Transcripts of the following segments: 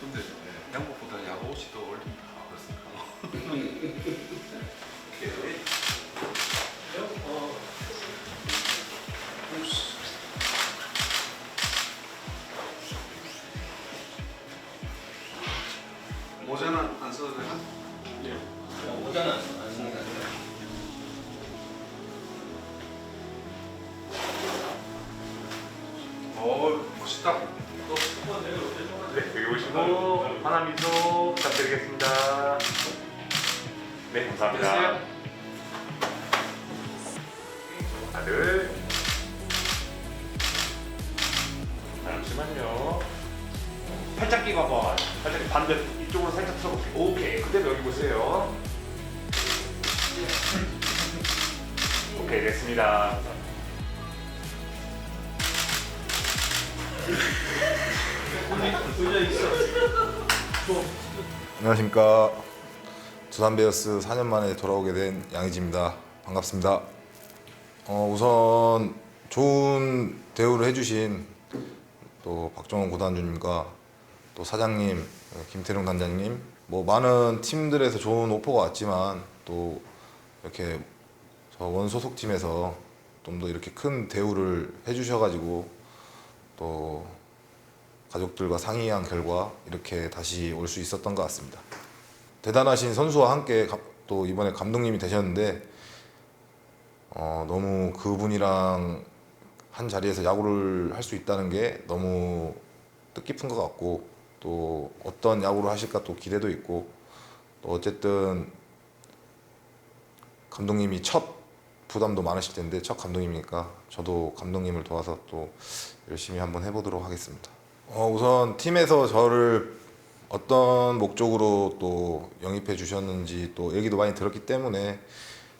근데 양복보다 야구 옷이 더 어울린다. 그렇습니까? 오케이. 모자는 안 써도 되나? 모자는 멋있다. 네, 여기 오시고 하나 미소 부탁드리겠습니다. 네, 감사합니다. 다들 잠시만요. 팔짱 끼고 한번 살짝 반대 이쪽으로 살짝 서볼게요. 오케이, 그대로 여기 보세요. 오케이, 됐습니다. 안녕하십니까. 두산 베어스 4년 만에 돌아오게 된 양의지입니다. 반갑습니다. 어, 우선 좋은 대우를 해주신 또 박정원 구단주님과 또 사장님 김태룡 단장님 뭐 많은 팀들에서 좋은 오퍼가 왔지만 또 이렇게 저 원소속 팀에서 좀 더 이렇게 큰 대우를 해주셔가지고 또 가족들과 상의한 결과 이렇게 다시 올 수 있었던 것 같습니다. 대단하신 선수와 함께 가- 또 이번에 감독님이 되셨는데 어, 너무 그분이랑 한 자리에서 야구를 할 수 있다는 게 너무 뜻깊은 것 같고 또 어떤 야구를 하실까 또 기대도 있고 또 어쨌든 감독님이 첫 부담도 많으실 텐데 첫 감독님이니까 저도 감독님을 도와서 또 열심히 한번 해보도록 하겠습니다. 어, 우선 팀에서 저를 어떤 목적으로 또 영입해 주셨는지 또 얘기도 많이 들었기 때문에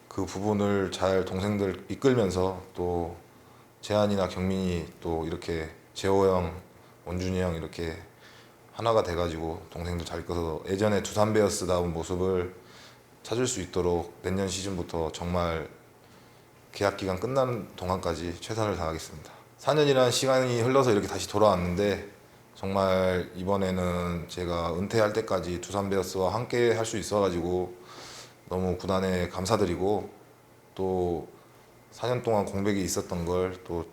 그 부분을 잘 동생들 이끌면서 또 재한이나 경민이 또 이렇게 재호 형, 원준이 형 이렇게 하나가 돼가지고 동생들 잘 이끌어서 예전에 두산 베어스다운 모습을 찾을 수 있도록 내년 시즌부터 정말 계약 기간 끝나는 동안까지 최선을 다하겠습니다. 4년이라는 시간이 흘러서 이렇게 다시 돌아왔는데 정말 이번에는 제가 은퇴할 때까지 두산 베어스와 함께 할 수 있어가지고 너무 구단에 감사드리고 또 4년 동안 공백이 있었던 걸 또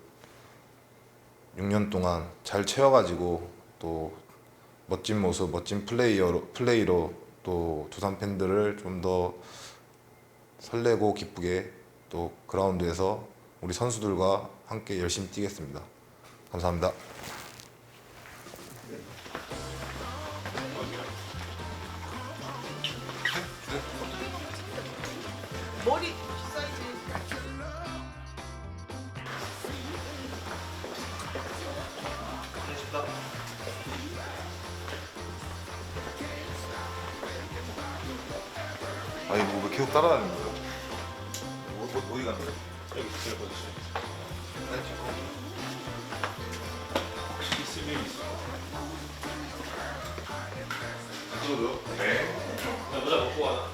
6년 동안 잘 채워가지고 또 멋진 모습, 멋진 플레이어로 플레이로 또 두산 팬들을 좀 더 설레고 기쁘게 또 그라운드에서 우리 선수들과 함께 열심히 뛰겠습니다. 감사합니다. 머리 사이즈 아니 뭐왜 계속 따라다니는 거야? 어, 어, 어디 거야? 여기 들어 보세요. 혹시 있으면 있어. 찍어줘요? 네. 나 모자 벗고 와.